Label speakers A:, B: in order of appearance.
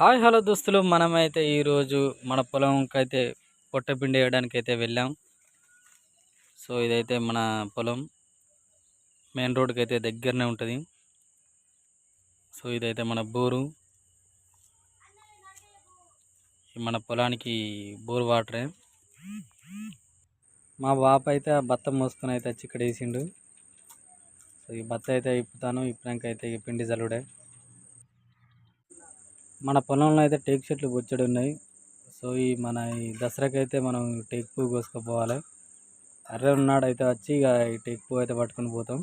A: Hi hello దోస్తులు. మనమైతే ఈరోజు మన పొలంకి అయితే పొట్టపిండి వేయడానికి అయితే వెళ్ళాం. సో ఇదైతే మన పొలం. మెయిన్ రోడ్కి అయితే దగ్గరనే ఉంటుంది. సో ఇదైతే మన బోరు. ఈ మన పొలానికి బోర్ వాటరే. మా బాప అయితే ఆ బత్త మోసుకొని అయితే వచ్చి ఇక్కడ వేసిండు సో ఈ బత్త అయితే ఇప్పుతాను. ఇప్పుడాక అయితే ఈ పిండి జల్లుడే. మన పొలంలో అయితే టేక్ చెట్లు బొచ్చడి ఉన్నాయి. సో ఈ మన ఈ దసరాకి అయితే మనం టేక్ పువ్వు కోసుకుపోవాలి. అర్రే ఉన్నాడు అయితే వచ్చి ఇక ఈ టేక్ పువ్వు అయితే పట్టుకొని పోతాం.